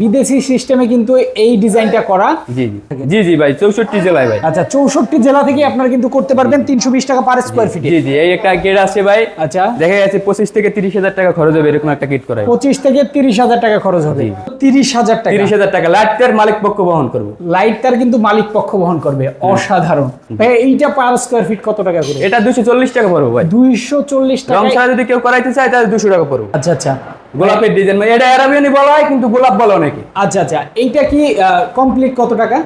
বিদেশি সিস্টেমে কিন্তু এই ডিজাইনটা করা। জি জি। জি ভাই চৌষট্টি জেলায় ভাই। আচ্ছা চৌষট্টি জেলা থেকে আপনারা কিন্তু করতে পারবেন তিনশো বিশ টাকা পার স্কোয়ার ফিটে জি জি এই একটা গেট আছে ভাই। আচ্ছা। দেখা যাচ্ছে পঁচিশ থেকে তিরিশ হাজার টাকা খরচ হবে এরকম একটা কিট করাই। পঁচিশ থেকে তিরিশ হাজার টাকা খরচ হবে। তিরিশ হাজার টাকা। তিরিশ হাজার টাকা। লাইটের মালিক পক্ষ বহন করব। লাইট তার কিন্তু মালিক পক্ষ বহন করবে। অসাধারণ। ভাই এইটা পার স্কোয়ার ফিট কত টাকা করে? এটা দুশো চল্লিশ টাকা পড়ব ভাই। দুইশো চল্লিশ রং টাকা যদি কেউ করাইতে চায় তাহলে দুশো টাকা পড়ব। আচ্ছা আচ্ছা। গোলাপের ডিজাইন মানে এটা অ্যারাবিয়ানি বলা হয় কিন্তু গোলাপ বলে অনেকে। আচ্ছা আচ্ছা এইটা কি কমপ্লিট কত টাকা?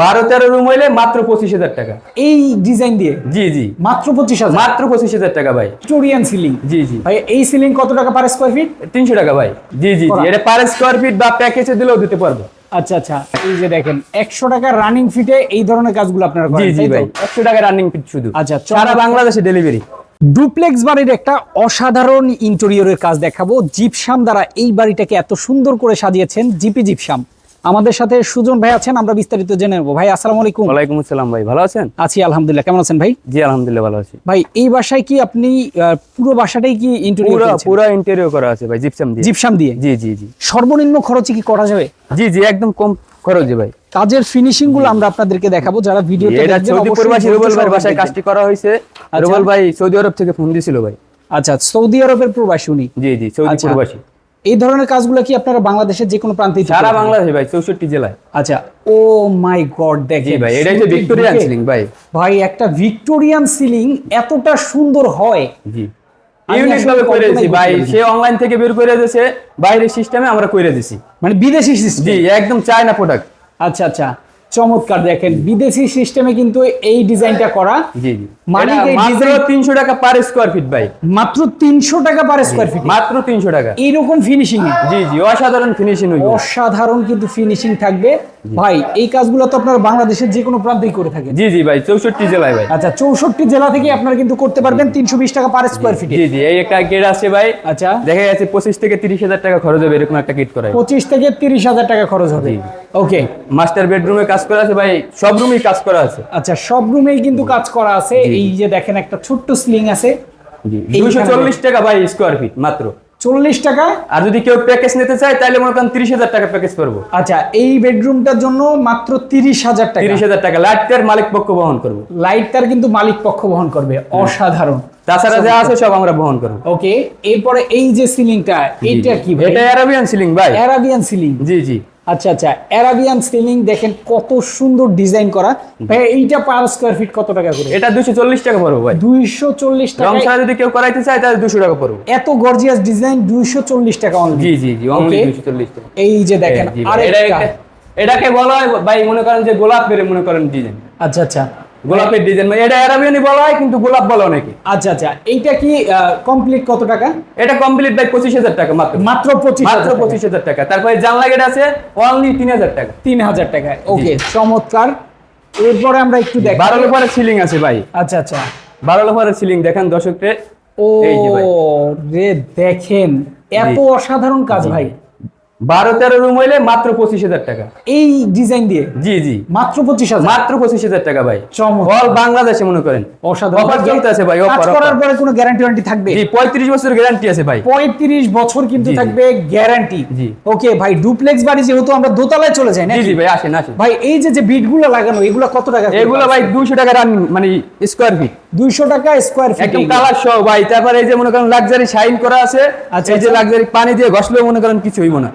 বারো তেরো রুম হইলে মাত্র পঁচিশ হাজার টাকা। এই ডিজাইন দিয়ে? জি জি। মাত্র পঁচিশ হাজার? মাত্র পঁচিশ হাজার টাকা ভাই। ভিক্টোরিয়ান সিলিং জি জি। ভাই এই সিলিং কত টাকা পার স্কোয়ার ফিট তিনশো টাকা ভাই। জি জি জি। এটা পার স্কোয়ার ফিট বা প্যাকেজে দিলেও দিতে পারব। আচ্ছা আচ্ছা এই যে দেখেন একশো টাকা রানিং ফিটে এই ধরনের কাজগুলো আপনারা জি জি ভাই। একশো টাকা রানিং ফিট শুধু। আচ্ছা, সারা বাংলাদেশে ডেলিভারি ডুপ্লেক্স বাড়ির একটা অসাধারণ ইন্টেরিয়রের কাজ দেখাবো। জিপসাম দ্বারা এই বাড়িটাকে এত সুন্দর করে সাজিয়েছেন জিপি জিপসাম। আমাদের সাথে সুজন ভাই আছেন আমরা বিস্তারিত জেনে নেব। ভাই আসসালামু আলাইকুম। ওয়ালাইকুম আসসালাম ভাই ভালো আছেন? আছি আলহামদুলিল্লাহ। কেমন আছেন ভাই? জি আলহামদুলিল্লাহ ভালো আছি। ভাই এই বাসায় কি আপনি পুরো বাসাটাই কি ইন্টেরিয়র পুরো পুরো ইন্টেরিয়র করা আছে ভাই জিপসাম দিয়ে। জিপসাম দিয়ে? জি জি জি। সর্বনিম্ন খরচে কি করা যাবে? জি জি একদম কম খরচে ভাই। কাজের ফিনিশিংগুলো আমরা আপনাদেরকে দেখাবো যারা ভিডিওতে দেখবেন অবশ্যই প্রবাসী রুবেল ভাই বাসায় কাজটি করা হয়েছে। রুবেল ভাই সৌদি আরব থেকে ফোন দিছিল ভাই। আচ্ছা সৌদি আরবের প্রবাসী উনি? জি জি সৌদি আচ্ছা। প্রবাসী। এই ধরনের কাজগুলো কি আপনারা বাংলাদেশের যে কোনো প্রান্তে সারা বাংলাদেশে ভাই চৌষট্টি জেলায়। আচ্ছা। ও মাই গড দেখেন। ভাই এটা হচ্ছে ভিক্টোরিয়ান সিলিং ভাই। ভাই একটা ভিক্টোরিয়ান সিলিং এতটা সুন্দর হয়। জি। ইউনিক ভাবে করে দিছি ভাই সে অনলাইন থেকে বের করে দিয়েছে বাইরের সিস্টেমে আমরা করে দিছি। মানে বিদেশি সিস্টেম জি একদম চায়না প্রোডাক্ট আচ্ছা আচ্ছা। চমৎকার দেখেন। বিদেশি সিস্টেমে কিন্তু এই ডিজাইনটা করা। মানে মাত্র টাকা পার স্কোয়ার ফিট ভাই। মাত্র তিনশো টাকা পার স্কোয়ার ফিট মাত্র তিনশো টাকা। এইরকম ফিনিশিং জি জি অসাধারণ ফিনিশিং হইব অসাধারণ কিন্তু ফিনিশিং থাকবে। ভাই এই কাজগুলো তো আপনারা বাংলাদেশের যে কোনো প্রান্তেই করে থাকেন। জি জি ভাই চৌষট্টি জেলায় ভাই। আচ্ছা চৌষট্টি জেলা থেকে আপনারা কিন্তু করতে পারবেন তিনশো বিশ টাকা পার স্কোয়ার ফিটে জি জি এই একটা গেট আছে ভাই। আচ্ছা। দেখা যাচ্ছে পঁচিশ থেকে তিরিশ হাজার টাকা খরচ হবে এরকম একটা কিট করাই। পঁচিশ থেকে তিরিশ হাজার টাকা খরচ হবে। ওকে মাস্টার বেডরুমে কাজ করা আছে ভাই? সব রুমেই কাজ করা আছে। আচ্ছা সব রুমেই কিন্তু কাজ করা আছে। এই যে দেখেন একটা ছোট্ট স্লিং আছে। জি এইখানে- দুশো চল্লিশ টাকা ভাই স্কোয়ার ফিট মাত্র। চল্লিশ টাকা? আর যদি কেউ প্যাকেজ নিতে চায় তাহলে মনে করেন তিরিশ হাজার টাকা প্যাকেজ করব। আচ্ছা এই বেডরুমটার জন্য মাত্র তিরিশ হাজার টাকা। তিরিশ হাজার টাকা। লাইটের মালিক পক্ষ বহন করব। লাইট তার কিন্তু মালিক পক্ষ বহন করবে। অসাধারণ। তাছাড়া যা আছে সব আমরা বহন করব। ওকে এরপরে এই যে সিলিংটা এইটা কি ভাই? এটা অ্যারাবিয়ান সিলিং ভাই। অ্যারাবিয়ান সিলিং জি জি। আচ্ছা আচ্ছা অ্যারাবিয়ান সিলিং দেখেন কত সুন্দর ডিজাইন করা। ভাই এইটা পার স্কোয়ার ফিট কত টাকা করে? এটা দুশো চল্লিশ টাকা পড়বে ভাই। দুইশো চল্লিশ রং টাকা ছাড়া যদি কেউ করাইতে চায় তাহলে 200 টাকা পড়বে। এত গর্জিয়াস ডিজাইন দুইশো চল্লিশ টাকা অনলি জি জি জি অনলি Okay. দুশো চল্লিশ টাকা। এই যে দেখেন আর এটা এটাকে বলা হয় ভাই মনে করেন যে গোলাপ বেড়ে মনে করেন ডিজাইন আচ্ছা আচ্ছা। গোলাপের ডিজাইন মানে এটা অ্যারাবিয়ানি বলা হয় কিন্তু গোলাপ বলে অনেকে। আচ্ছা আচ্ছা এইটা কি কমপ্লিট কত টাকা? এটা কমপ্লিট ভাই পঁচিশ হাজার টাকা মাত্র। মাত্র পঁচিশ মাত্র পঁচিশ হাজার টাকা। তারপরে জানলা গেট আছে অনলি তিন হাজার টাকা। তিন হাজার টাকা ওকে চমৎকার। এরপরে আমরা একটু দেখ। বারো লোফারের সিলিং আছে ভাই। আচ্ছা আচ্ছা। বারো লোফারের সিলিং দেখেন দর্শককে ও। রে দেখেন। এত অসাধারণ কাজ ভাই। বারো তেরো রুম হইলে মাত্র পঁচিশ হাজার টাকা। এই ডিজাইন দিয়ে? জি জি। মাত্র পঁচিশ হাজার? মাত্র পঁচিশ হাজার টাকা ভাই। অল বাংলাদেশে মনে করেন। অসাধারণ। অফার চলতে আছে ভাই অফার করার পরে কোনো গ্যারান্টি ওয়ারেন্টি থাকবে? জি পঁয়ত্রিশ বছর গ্যারান্টি আছে ভাই। পঁয়ত্রিশ বছর কিন্তু। থাকবে গ্যারান্টি জি। ওকে ভাই ডুপ্লেক্স বাড়ি যেহেতু আমরা দোতলায় চলে যাই না জি জি ভাই আসেন আসেন। ভাই এই যে যে বিটগুলো লাগানো এগুলো কত টাকা এগুলো ভাই দুশো টাকা রান মানে স্কোয়ার ফিট দুইশো টাকা স্কয়ার ফিট একদম কালার সহ ভাই তারপরে এই যে মনে করেন লাক্সারি শাইন করা আছে আচ্ছা, এই যে আচ্ছা। লাক্সারি পানি দিয়ে ঘষলেও মনে করেন কিছু হইব না.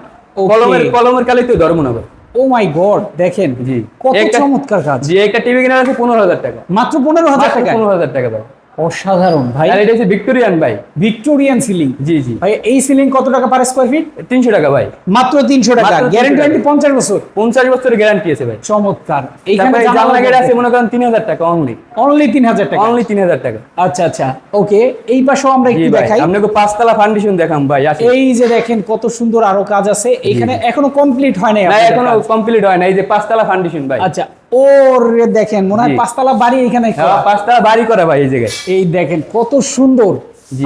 কলমের কলমের কালি তো ধরবো না ভাই। ও মাই গড দেখেন জি। কত চমৎকার কাজ। জি একটা টিভি কেনার আছে পনেরো হাজার টাকা। মাত্র পনেরো হাজার টাকা পনেরো হাজার টাকা ভাই। অসাধারণ ভাই। আর এটা হচ্ছে ভিক্টোরিয়ান ভাই। Victorian ceiling. জি জি। ভাই এই সিলিং কত টাকা পার স্কোয়ার ফিট তিনশো টাকা ভাই। মাত্র তিনশো টাকা। গ্যারান্টি টাকা। ওয়ারেন্টি পঞ্চাশ বছর। পঞ্চাশ বছরের গ্যারান্টি আছে ভাই। চমৎকার। এইখানে জানলা গেট আছে মনে করেন তিন হাজার টাকা অনলি অনলি তিন হাজার টাকা। অনলি তিন হাজার টাকা। আচ্ছা আচ্ছা। ওকে এই পাশেও আমরা একটু দেখাই। আপনাকে পাঁচতলা ফাউন্ডেশন দেখাম ভাই এই যে দেখেন কত সুন্দর আরও কাজ আছে। এখানে এখনও কমপ্লিট হয় নাই না এখনও কমপ্লিট হয় না এই যে পাঁচতলা ফাউন্ডেশন ভাই। আচ্ছা ওরে দেখেন মনে হয়। পাঁচতলা বাড়ি এখানে হ্যাঁ। পাঁচতলা বাড়ি করা ভাই এই জায়গায়। এই দেখেন কত সুন্দর।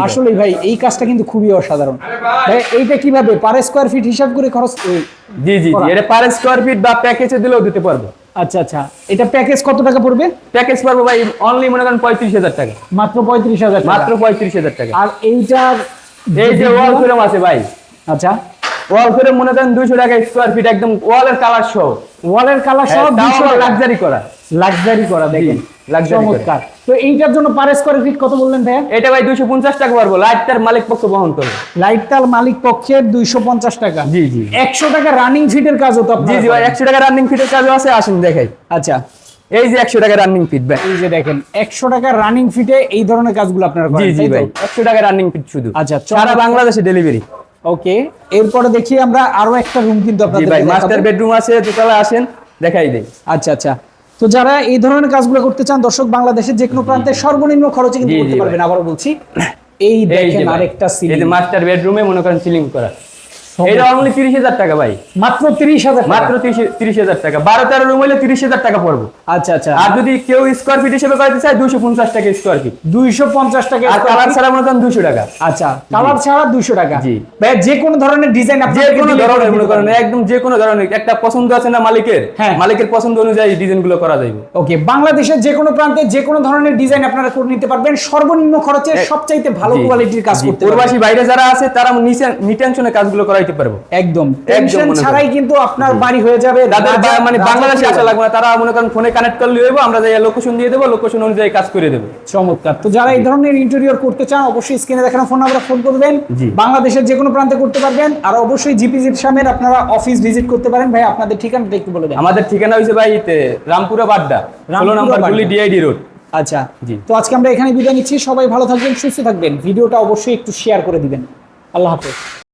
আসলে ভাই। এই কাজটা কিন্তু খুবই অসাধারণ। ভাই এইটা কীভাবে? পার স্কোয়ার ফিট হিসাব করে খরচ? জি জি জি। এটা পার স্কোয়ার ফিট বা প্যাকেজে দিলেও দিতে পারব। আচ্ছা আচ্ছা। এটা প্যাকেজ কত টাকা পড়বে? প্যাকেজ পারব ভাই অনলি মনে করেন পঁয়ত্রিশ হাজার টাকা। মাত্র পঁয়ত্রিশ হাজার মাত্র পঁয়ত্রিশ হাজার টাকা। আর এইটার এই যে ওয়াল ফ্রেম আছে ভাই। আচ্ছা। ওয়াল করে মনে করেন দুইশো টাকা স্কোয়ার ফিট একদম ওয়ালের কালার সহ। ওয়ালের কালার সহ দুইশো লাক্সারি করা। লাক্সারি করা দেখেন। চমৎকার। তো এইটার জন্য পার স্কোয়ার ফিট কত বললেন ভাইয়া? এটা ভাই দুইশো পঞ্চাশ টাকা পারব। লাইট তার মালিক পক্ষ বহন করবে লাইট তাল মালিক পক্ষের দুইশো পঞ্চাশ টাকা। জি, জি। একশো টাকা রানিং ফিটের কাজও তো জি জি ভাই একশো টাকা রানিং ফিটের কাজও আছে আসেন দেখাই। আচ্ছা। এই যে একশো টাকা রানিং ফিট ভাই। এই যে দেখেন একশো টাকা রানিং ফিটে এই ধরনের কাজগুলো আপনারা জি জি ভাই একশো টাকা রানিং ফিট শুধু। আচ্ছা, সারা বাংলাদেশে ডেলিভারি ওকে এরপরে দেখি আমরা আরও একটা রুম কিন্তু আপনাদের ভাই মাস্টার বেডরুম আছে দোতলা আসেন দেখাই দেই। আচ্ছা আচ্ছা। তো যারা এই ধরনের কাজগুলো করতে চান দর্শক বাংলাদেশের যে কোনো প্রান্তে সর্বনিম্ন খরচে কিন্তু করতে পারবেন আবারও বলছি। এই দেখেন আরেকটা সিলিং মাস্টার বেডরুমে মনে করেন সিলিং করা। এটা অনলি তিরিশ হাজার টাকা ভাই। মাত্র তিরিশ হাজার মাত্র তিরিশ হাজার টাকা। বারো তেরো রুম হলে তিরিশ হাজার টাকা পড়ব। আচ্ছা আচ্ছা। আর যদি কেউ স্কোয়ার ফিট হিসেবে করতে চায় দুশো পঞ্চাশ টাকা স্কোয়ার ফিট দুইশো পঞ্চাশ টাকা আর কালার ছাড়া মনে করেন দুশো টাকা। আচ্ছা কালার ছাড়া দুইশো টাকা। জি। ভাই যে কোনো ধরনের ডিজাইন যে কোনো ধরনের মনে করেন একদম যে কোনো ধরনের। একটা পছন্দ আছে না মালিকের হ্যাঁ। মালিকের পছন্দ অনুযায়ী ডিজাইনগুলো করা যাবে ওকে বাংলাদেশের যে কোনো প্রান্তে যে কোনো ধরনের ডিজাইন আপনারা করে নিতে পারবেন। সর্বনিম্ন খরচে সবচাইতে ভালো কোয়ালিটির কাজ করতে প্রবাসী বাইরে যারা আছে তারা নিচে নিটেনশনে কাজগুলো করাইতে পারব। একদম। টেনশন ছাড়াই কিন্তু আপনার বাড়ি হয়ে যাবে বা- মানে বাংলাদেশে আসা লাগবে না তারা মনে করেন ফোনে কানেক্ট করলে হইব আমরা যাই লোকেশন দিয়ে দেবো লোকেশন অনুযায়ী কাজ করে দেবো। চমৎকার। তো যারা এই ধরনের ইন্টেরিয়র করতে চান অবশ্যই স্ক্রিনে দেখানো ফোন নাম্বারে ফোন করবেন। বাংলাদেশের যে কোনো প্রান্তে করতে পারবেন আর অবশ্যই জিপি জিপসামের আপনারা অফিস ভিজিট করতে পারেন। ভাই আপনাদের ঠিকানাটা একটু বলে দেন। আমাদের ঠিকানা হয়েছে ভাই রামপুরা বাড্ডা ষোলো নম্বর। গুলি ডিআইডি রোড আচ্ছা। জি। তো আজকে আমরা এখানে বিদায় নিচ্ছি। সবাই ভালো থাকবেন সুস্থ থাকবেন। ভিডিওটা অবশ্যই একটু শেয়ার করে দিবেন। আল্লাহ হাফেজ।